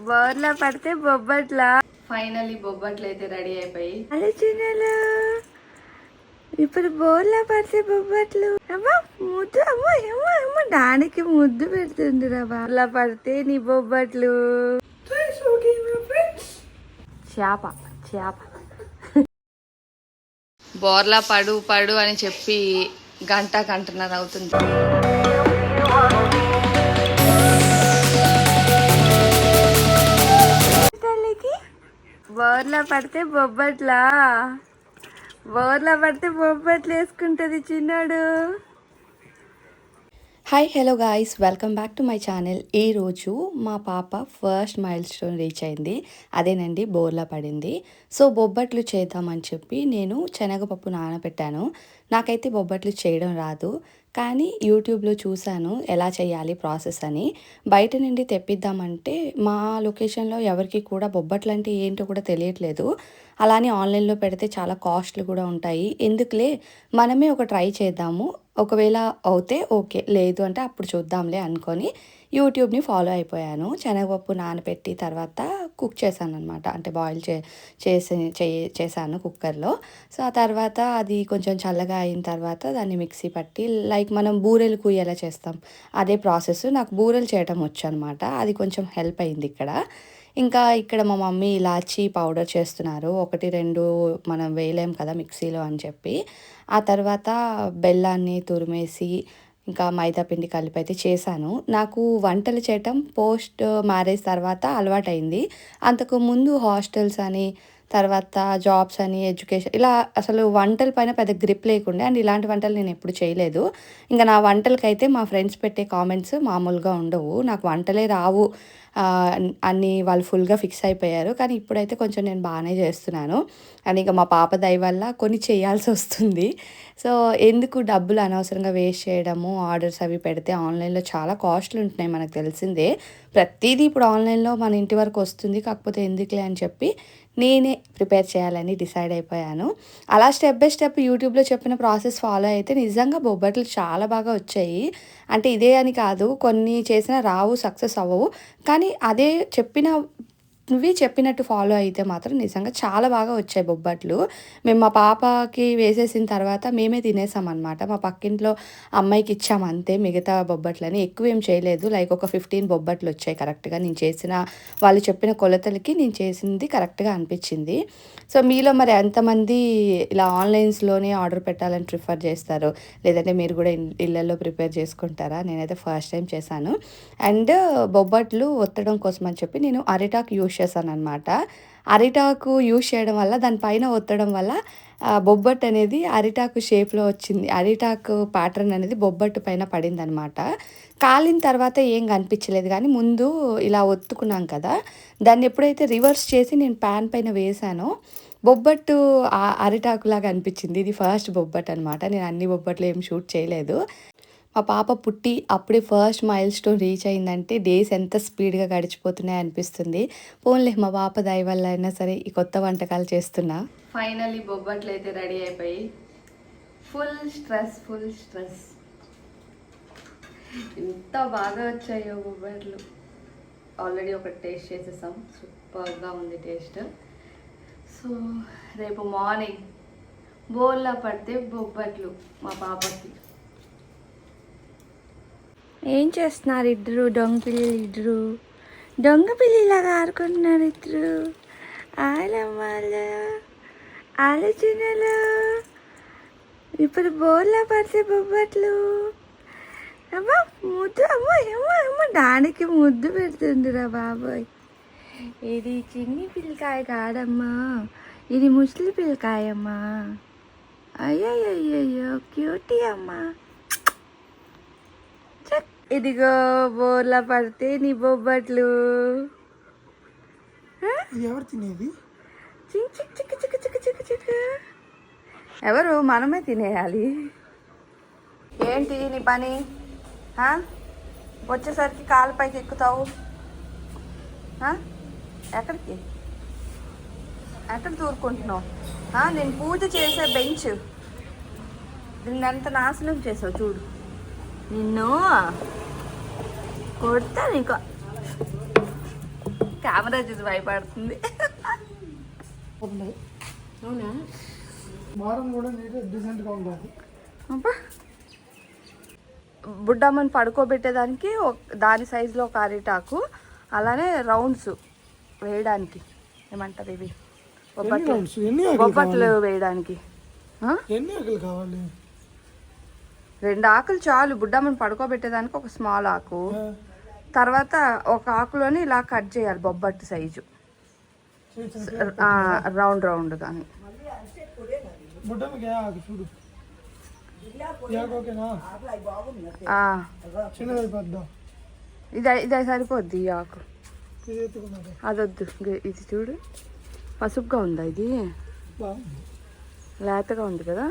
బోర్లా పడితే బొబ్బట్లా. ఫైనల్లీ బొబ్బట్లు అయితే రెడీ అయిపోయి. ఆలోచనలు ఇప్పుడు బోర్లా పడితే బొబ్బట్లు. అమ్మా ముద్దు అమ్మ అమ్మ అమ్మ దానికి ముద్దు పెడుతుందిరా బోర్లా పడితే నీ బొబ్బట్లు. చేప చేప. బోర్లా పడు పడు అని చెప్పి గంట గంటన్నర అవుతుంది. బోర్లా పడితే బొబ్బట్లా. బోర్లా పడితే బొబ్బట్లు వేసుకుంటది చిన్నాడు. Hi hello guys welcome back to my channel ఈరోజు మా పాప ఫస్ట్ మైల్ స్టోన్ రీచ్ అయింది. అదేనండి బోర్లా పడింది. సో బొబ్బట్లు చేద్దామని చెప్పి నేను శనగపప్పు నానబెట్టాను. నాకైతే బొబ్బట్లు చేయడం రాదు. కానీ యూట్యూబ్లో చూశాను ఎలా చేయాలి ప్రాసెస్ అని. బయట నుండి తెప్పిద్దామంటే మా లొకేషన్లో ఎవరికి కూడా బొబ్బట్లు అంటే ఏంటో కూడా తెలియట్లేదు. అలానే ఆన్లైన్లో పెడితే చాలా కాస్ట్లు కూడా ఉంటాయి. ఎందుకులే మనమే ఒక ట్రై చేద్దాము. ఒకవేళ అవుతే ఓకే లేదు అంటే అప్పుడు చూద్దాంలే అనుకొని యూట్యూబ్ని ఫాలో అయిపోయాను. శనగపప్పు నానబెట్టి తర్వాత కుక్ చేశాను అనమాట అంటే బాయిల్ చే చేసి చే- చేశాను కుక్కర్లో. సో ఆ తర్వాత అది కొంచెం చల్లగా అయిన తర్వాత దాన్ని మిక్సీ పట్టి లైక్ మనం బూరెలు కుయ్యేలా చేస్తాం. అదే ప్రాసెస్. నాకు బూరెలు చేయటం వచ్చు అనమాట అది కొంచెం హెల్ప్ అయింది ఇక్కడ. ఇంకా ఇక్కడ మా మమ్మీ ఇలాచీ పౌడర్ చేస్తున్నారు. ఒకటి రెండు మనం వేయలేం కదా మిక్సీలో అని చెప్పి. ఆ తర్వాత బెల్లాన్ని తురిమేసి ఇంకా మైదా పిండి కలిపి అయితే చేశాను. నాకు వంటలు చేయటం పోస్ట్ మ్యారేజ్ తర్వాత అలవాటైంది. అంతకు ముందు హాస్టల్స్ అని తర్వాత జాబ్స్ అని ఎడ్యుకేషన్ ఇలా అసలు వంటల పైన పెద్ద గ్రిప్ లేకుండే. అండ్ ఇలాంటి వంటలు నేను ఎప్పుడు చేయలేదు. ఇంకా నా వంటలకైతే మా ఫ్రెండ్స్ పెట్టే కామెంట్స్ మామూలుగా ఉండవు. నాకు వంటలే రావు. అన్ని వాళ్ళు ఫుల్గా ఫిక్స్ అయిపోయారు. కానీ ఇప్పుడైతే కొంచెం నేను బాగానే చేస్తున్నాను. అండ్ ఇంకా మా పాప దయ వల్ల కొన్ని చేయాల్సి వస్తుంది. సో ఎందుకు డబ్బులు అనవసరంగా వేస్ట్ చేయడము ఆర్డర్స్ అవి పెడితే ఆన్లైన్లో చాలా కాస్ట్లు ఉంటున్నాయి మనకు తెలిసిందే. ప్రతిదీ ఇప్పుడు ఆన్లైన్లో మన ఇంటి వరకు వస్తుంది. కాకపోతే ఎందుకులే అని చెప్పి నేనే ప్రిపేర్ చేయాలని డిసైడ్ అయిపోయాను. అలా స్టెప్ బై స్టెప్ యూట్యూబ్లో చెప్పిన ప్రాసెస్ ఫాలో అయితే నిజంగా బొబ్బట్లు చాలా బాగా వచ్చాయి. అంటే ఇదే అని కాదు కొన్ని చేసినా రావు సక్సెస్ అవ్వవు. కానీ అదే చెప్పిన నువ్వు చెప్పినట్టు ఫాలో అయితే మాత్రం నిజంగా చాలా బాగా వచ్చాయి బొబ్బట్లు. మేము మా పాపకి వేసేసిన తర్వాత మేమే తినేసాం అనమాట మా పక్కింట్లో అమ్మాయికి ఇచ్చాము అంతే మిగతా బొబ్బట్లని. ఎక్కువ ఏం చేయలేదు. లైక్ ఒక ఫిఫ్టీన్ బొబ్బట్లు వచ్చాయి కరెక్ట్గా నేను చేసిన వాళ్ళు చెప్పిన కొలతలకి నేను చేసింది కరెక్ట్గా అనిపించింది. సో మీలో మరి ఎంతమంది ఇలా ఆన్లైన్స్లోనే ఆర్డర్ పెట్టాలని ప్రిఫర్ చేస్తారు? లేదంటే మీరు కూడా ఇళ్ళల్లో ప్రిపేర్ చేసుకుంటారా? నేనైతే ఫస్ట్ టైం చేశాను. అండ్ బొబ్బట్లు ఒత్తడం కోసం అని చెప్పి నేను అరిటాక్ యూస్ చేశాను అనమాట అరిటాకు యూస్ చేయడం వల్ల దానిపైన ఒత్తడం వల్ల బొబ్బట్ బొబ్బట్టు అనేది అరిటాకు షేప్లో వచ్చింది. అరిటాకు ప్యాటర్న్ అనేది బొబ్బట్టు పైన పడిందనమాట కాలిన తర్వాత ఏం కనిపించలేదు కానీ ముందు ఇలా ఒత్తుకున్నాం కదా దాన్ని ఎప్పుడైతే రివర్స్ చేసి నేను ప్యాన్ పైన వేసానో బొబ్బట్టు అరిటాకులాగా అనిపించింది. ఇది ఫస్ట్ బొబ్బట్ అనమాట నేను అన్ని బొబ్బట్లు ఏం షూట్ చేయలేదు. మా పాప పుట్టి అప్పుడే ఫస్ట్ మైల్ స్టోన్ రీచ్ అయిందంటే డేస్ ఎంత స్పీడ్గా గడిచిపోతున్నాయి అనిపిస్తుంది. పోన్లే మా పాప దయ వల్ల అయినా సరే ఈ కొత్త వంటకాలు చేస్తున్నా. ఫైనల్లీ బొబ్బట్లు అయితే రెడీ అయిపోయి. ఫుల్ స్ట్రెస్ ఫుల్ స్ట్రెస్ ఎంత బాగా వచ్చాయో బొబ్బట్లు. ఆల్రెడీ ఒకటి టేస్ట్ చేసేసాం. సూపర్గా ఉంది టేస్ట్ సో రేపు మార్నింగ్ బోల్లా పడితే బొబ్బట్లు మా పాపకి. ఏం చేస్తున్నారు ఇద్దరు? దొంగ పిల్లలు ఇద్దరు. దొంగ పిల్లిలాగా ఆడుకుంటున్నారు ఇద్దరు. ఆలమ్మాలు ఆలోచనలు. ఇప్పుడు బోర్లా పడితే బొబ్బట్లు. అమ్మా ముద్దు. అమ్మా అమ్మ అమ్మ దానికి ముద్దు పెడుతుందిరా బాబోయ్. ఇది చిన్ని పిల్లకాయ కాదమ్మా. ఇది ముసలి పిల్లకాయమ్మా. అయ్యయ్యో క్యూటీ అమ్మా. ఇదిగో బోర్లా పడితే నీ బొబ్బట్లు. ఎవరు తినేది? చిక్ చిక్ చిక్ చిక్ చిక్ చిక్ చిక్ ఎవరు? మనమే తినేయాలి. ఏంటి నీ పని? వచ్చేసరికి కాలు పైకి ఎక్కుతావు? ఎక్కడికి? ఎక్కడ దూరుకుంటున్నావు నేను పూజ చేసే బెంచ్. దీన్ని ఎంత నాశనం చేసావు చూడు. నిన్ను కొడతా నీకు. కెమెరా చూసి భయపడుతుంది. అవునా? కూడా డీసెంట్గా ఉండాలి. బుడ్డమ్మని పడుకోబెట్టేదానికి ఒక- దాని సైజులో ఒక అరిటాకు అలానే రౌండ్స్ వేయడానికి. ఏమంటారు ఇవి? బొబ్బట్లు. వేయడానికి? ఎన్ని ఆకులు కావాలి? రెండు ఆకులు చాలు. బుడ్డమ్మని పడుకోబెట్టేదానికి ఒక స్మాల్ ఆకు. తర్వాత ఒక ఆకులోని ఇలా కట్ చేయాలి బొబ్బట్టు సైజు. రౌండ్ రౌండ్ కానీ ఇది ఇది సరిపోద్ది ఈ ఆకు. అదొద్దు. ఇది చూడు. పసుపుగా ఉందా ఇది? బాగుంది. లేతగా ఉంది కదా?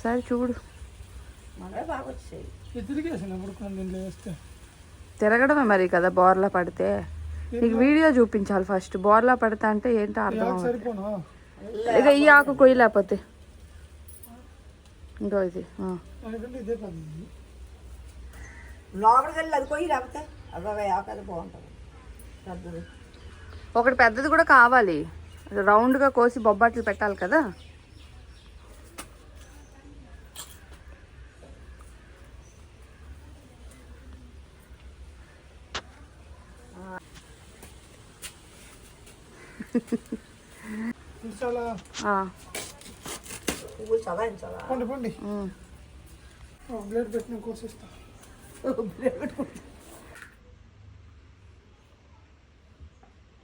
ఆ. సరే చూడు ఇది తిరగడమే మరి కదా బోర్లా పడితే? నీకు వీడియో చూపించాలి ఫస్ట్. బోర్లా పడితే అంటే ఏంటో అర్థం ఇక ఈ ఆకు ఇంకో ఇది ఇదే కొయ్యి లేకపోతే? బాగుంటుంది. పెద్దది. ఒకటి పెద్దది కూడా కావాలి. రౌండ్గా కోసి బొబ్బట్లు పెట్టాలి కదా ఇది చాలా ఆ, పువ్వు చలాయించాలా పండి పండి ఉమ్. బ్లేడ్ పెట్టిన కోసిస్తా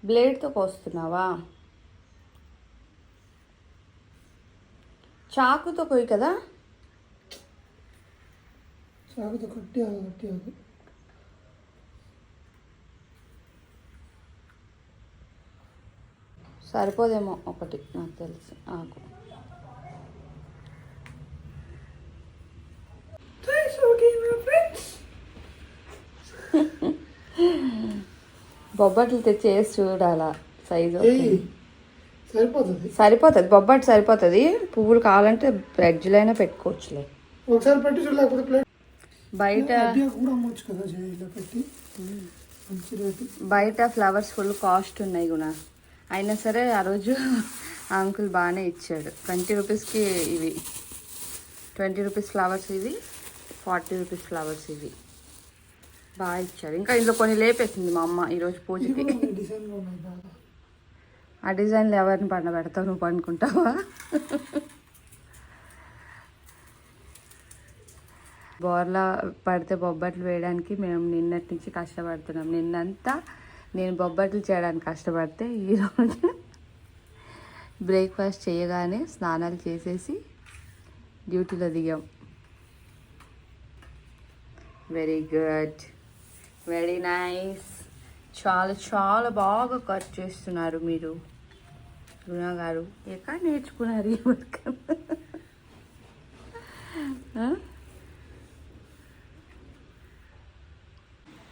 బ్లేడ్తో కోస్తున్నావా చాకుతో కొయ్యి కదా సాగుతో కట్టి ఆకు కట్టి సరిపోదేమో ఒకటి నాకు తెలిసి ఆకు బొబ్బట్లు తెచ్చి వేసి చూడాలా సైజు సరిపోతుంది. సరిపోతుంది బొబ్బట్టు సరిపోతుంది. పువ్వులు కావాలంటే బ్రెడ్జ్లో అయినా పెట్టుకోవచ్చులే. ఒకసారి పెట్టి చూడు లేకపోతే ప్లేట్. బయట బయట ఫ్లవర్స్ ఫుల్ కాస్ట్ ఉన్నాయి కూడా అయినా సరే ఆ రోజు ఆ అంకుల్ బాగానే ఇచ్చాడు. ట్వంటీ రూపీస్కి ఇవి. ట్వంటీ రూపీస్ ఫ్లవర్స్ ఇవి ఫార్టీ రూపీస్ ఫ్లవర్స్ ఇవి. బాగా ఇచ్చాడు. ఇంకా ఇందులో కొన్ని లేపేసింది మా అమ్మ ఈరోజు పూజకి. ఆ డిజైన్లు ఎవరిని పండ పెడతావు? నువ్వు పండుకుంటావా? బోర్లా పడితే బొబ్బట్లు వేయడానికి మేము నిన్నటి నుంచి కష్టపడుతున్నాం. నిన్నంతా నేను బొబ్బట్లు చేయడానికి కష్టపడితే ఈరోజు బ్రేక్ఫాస్ట్ చేయగానే స్నానాలు చేసేసి డ్యూటీలో దిగాం. వెరీ గుడ్ వెరీ నైస్ చాలా చాలా బాగా కట్ చేస్తున్నారు మీరు. గుణ గారు ఎక్కడ నేర్చుకున్నారు ఈ వర్క్?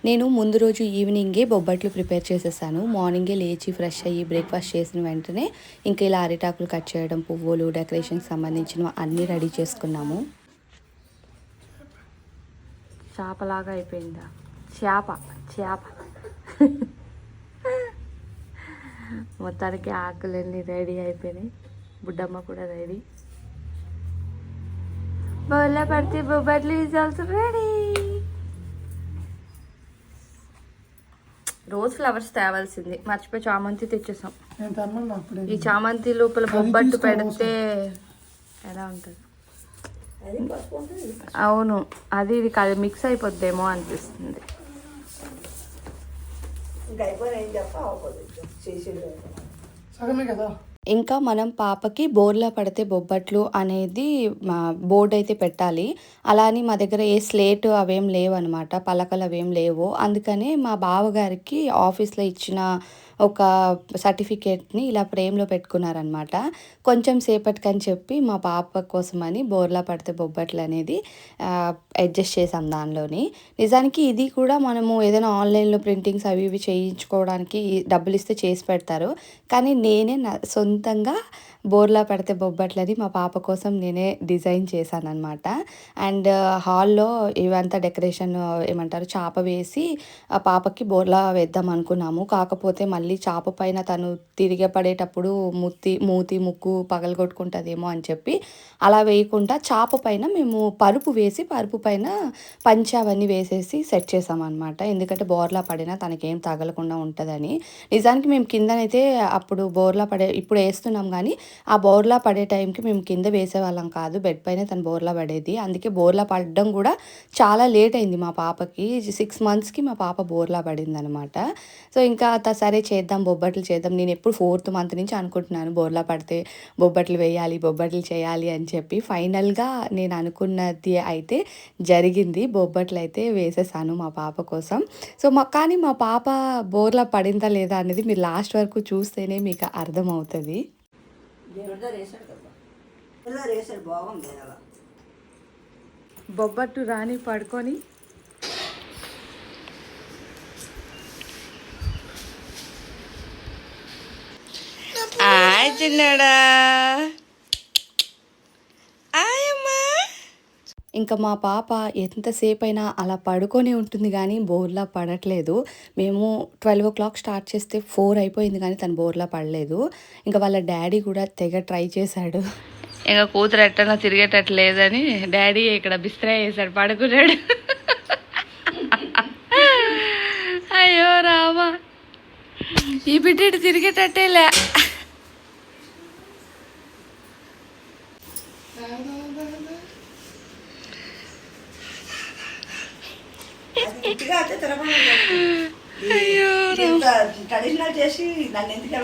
నేను ముందు రోజు ఈవినింగే బొబ్బట్లు ప్రిపేర్ చేసేసాను. మార్నింగే లేచి ఫ్రెష్ అయ్యి బ్రేక్ఫాస్ట్ చేసిన వెంటనే ఇంకా ఇలా అరిటాకులు కట్ చేయడం పువ్వులు డెకరేషన్కి సంబంధించినవి అన్నీ రెడీ చేసుకున్నాము. చేపలాగా అయిపోయిందా? చేప చేప. మొత్తానికి ఆకులన్నీ రెడీ అయిపోయినాయి. బుడ్డమ్మ కూడా రెడీ. బొల్ల పడితే bobbatlu is also ready. Rose flowers తేవాల్సింది. మర్చిపోయి చామంతి తెచ్చేసాం. నేను తమ్మను అప్పుడే. ఈ చామంతి లోపల బొబ్బట్టు పెడితే ఎలా ఉంటుంది. అవును. అది ఇది కాదు మిక్స్ అయిపోద్దేమో అనిపిస్తుంది. సగమే కదా? ఇంకా మనం పాపకి బోర్లా పడితే బొబ్బట్లు అనేది మా బోర్డు అయితే పెట్టాలి. అలా అని మా దగ్గర ఏ స్లేట్ అవేం లేవు అనమాట పలకలు అవేం లేవు. అందుకనే మా బావగారికి ఆఫీస్లో ఇచ్చిన ఒక సర్టిఫికేట్ని ఇలా ఫ్రేమ్లో పెట్టుకున్నారనమాట. కొంచెం సేపటికని చెప్పి మా పాప కోసమని బోర్లా పడితే బొబ్బట్లు అనేది అడ్జస్ట్ చేసాం దానిలోని. నిజానికి ఇది కూడా మనము ఏదైనా ఆన్లైన్లో ప్రింటింగ్స్ అవి ఇవి చేయించుకోవడానికి డబ్బులు ఇస్తే చేసి పెడతారు. కానీ నేనే నా సొంతంగా బోర్లా పెడితే బొబ్బట్లని మా పాప కోసం నేనే డిజైన్ చేశాను అనమాట అండ్ హాల్లో ఇవంతా డెకరేషన్ ఏమంటారు చాప వేసి ఆ పాపకి బోర్లా వేద్దాం అనుకున్నాము. కాకపోతే మళ్ళీ మళ్ళీ చాప పైన తను తిరిగే పడేటప్పుడు ముత్తి మూతి ముక్కు పగలగొట్టుకుంటుందేమో అని చెప్పి అలా వేయకుండా చాప పైన మేము పరుపు వేసి పరుపు పైన పంచ అవన్నీ వేసేసి సెట్ చేసామన్నమాట. ఎందుకంటే బోర్లా పడినా తనకేం తగలకుండా ఉంటుందని. నిజానికి మేము కిందనైతే అప్పుడు బోర్లా పడే ఇప్పుడు వేస్తున్నాం కానీ ఆ బోర్లా పడే టైంకి మేము కింద వేసేవాళ్ళం కాదు. బెడ్ పైన తను బోర్లా పడేది. అందుకే బోర్లా పడడం కూడా చాలా లేట్ అయింది మా పాపకి. సిక్స్ మంత్స్కి మా పాప బోర్లా పడింది అనమాట సో ఇంకా సరే చేద్దాం బొబ్బట్లు చేద్దాం. నేను ఎప్పుడు ఫోర్త్ మంత్ నుంచి అనుకుంటున్నాను బోర్లా పడితే బొబ్బట్లు వేయాలి బొబ్బట్లు చేయాలి అని చెప్పి. ఫైనల్గా నేను అనుకున్నది అయితే జరిగింది. బొబ్బట్లు అయితే వేసేసాను మా పాప కోసం. సో మా కానీ మా పాప బోర్లా పడిందా లేదా అనేది మీరు లాస్ట్ వరకు చూస్తేనే మీకు అర్థమవుతుంది. బొబ్బట్టు రాని పడుకొని చిన్నాడా. ఇంకా మా పాప ఎంతసేపు అయినా అలా పడుకొని ఉంటుంది కానీ బోర్లా పడట్లేదు. మేము ట్వెల్వ్ ఓ క్లాక్ స్టార్ట్ చేస్తే ఫోర్ అయిపోయింది కానీ తను బోర్లా పడలేదు. ఇంకా వాళ్ళ డాడీ కూడా తెగ ట్రై చేశాడు. ఇంకా కూతురు ఎట్టనో తిరిగేటట్టు లేదని డాడీ ఇక్కడ బిస్తరా వేసాడు పడుకున్నాడు. అయ్యో రామా. ఈ బిడ్డ ఇటు తిరిగేటట్టే లే అది ఇంటిగా అయితే తిరగడం ఇంత చేసి నన్ను ఎందుకు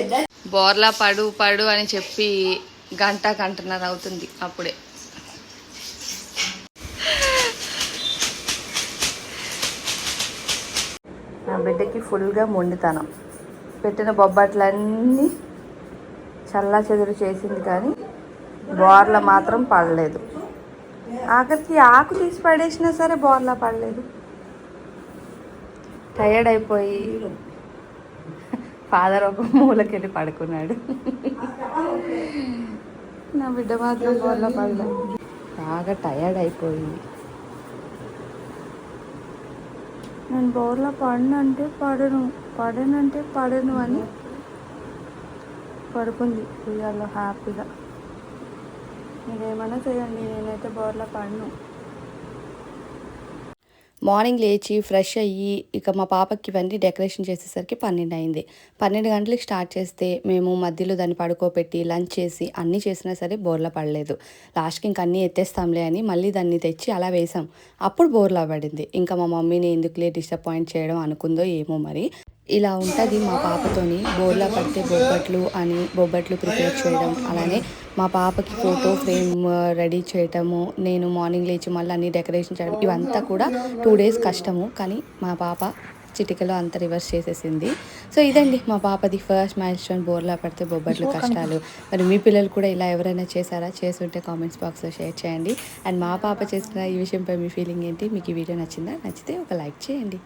ఎడ్డా బోర్లా పడు పడు అని చెప్పి గంట గంటన్నర అవుతుంది అప్పుడే. నా బిడ్డకి ఫుల్గా మొండితనం. పెట్టిన బొబ్బట్లన్నీ చల్లా చెదురు చేసింది కానీ బోర్ల మాత్రం పడలేదు. ఆఖరికి ఆకు తీసి పడేసినా సరే బోర్లా పడలేదు. టయర్డ్ అయిపోయి ఫాదర్ ఒక మూలకెళ్ళి పడుకున్నాడు. నా బిడ్డ మాత్రం బోర్లా పడలేదు. బాగా టయర్డ్ అయిపోయి నేను బోర్లో పడనంటే పడను పడనంటే పడను అని పడుకుంది. ఉయ్యాలో హ్యాపీగా. మీరేమైనా చేయండి నేనైతే బోర్లో పడను మార్నింగ్ లేచి ఫ్రెష్ అయ్యి ఇక మా పాపకి ఇవన్నీ డెకరేషన్ చేసేసరికి పన్నెండు అయింది పన్నెండు గంటలకు స్టార్ట్ చేస్తే మేము మధ్యలో దాన్ని పడుకోబెట్టి లంచ్ చేసి అన్నీ చేసినా సరే బోర్లా పడలేదు. లాస్ట్కి ఇంక అన్నీ ఎత్తేస్తాంలే అని మళ్ళీ దాన్ని తెచ్చి అలా వేసాం అప్పుడు బోర్లా పడింది. ఇంకా మా మమ్మీని ఎందుకులే డిసప్పాయింట్ చేయడం అనుకుందో ఏమో మరి. ఇలా ఉంటుంది మా పాపతోని. బోర్లా పడితే బొబ్బట్లు అని బొబ్బట్లు ప్రిపేర్ చేయడం అలానే మా పాపకి ఫోటో ఫ్రేమ్ రెడీ చేయటము నేను మార్నింగ్ లేచి మళ్ళీ అన్ని డెకరేషన్ చేయడం ఇవంతా కూడా టూ డేస్ కష్టము. కానీ మా పాప చిటికలో అంత రివర్స్ చేసేసింది. సో ఇదండి మా పాపది ఫస్ట్ మైల్ స్టోన్ బోర్లా పడితే బొబ్బట్లు కష్టాలు. మరి మీ పిల్లలు కూడా ఇలా ఎవరైనా చేశారా? చేస్తుంటే కామెంట్స్ బాక్స్లో షేర్ చేయండి. అండ్ మా పాప చేసిన ఈ విషయంపై మీ ఫీలింగ్ ఏంటి? మీకు ఈ వీడియో నచ్చిందా? నచ్చితే ఒక లైక్ చేయండి.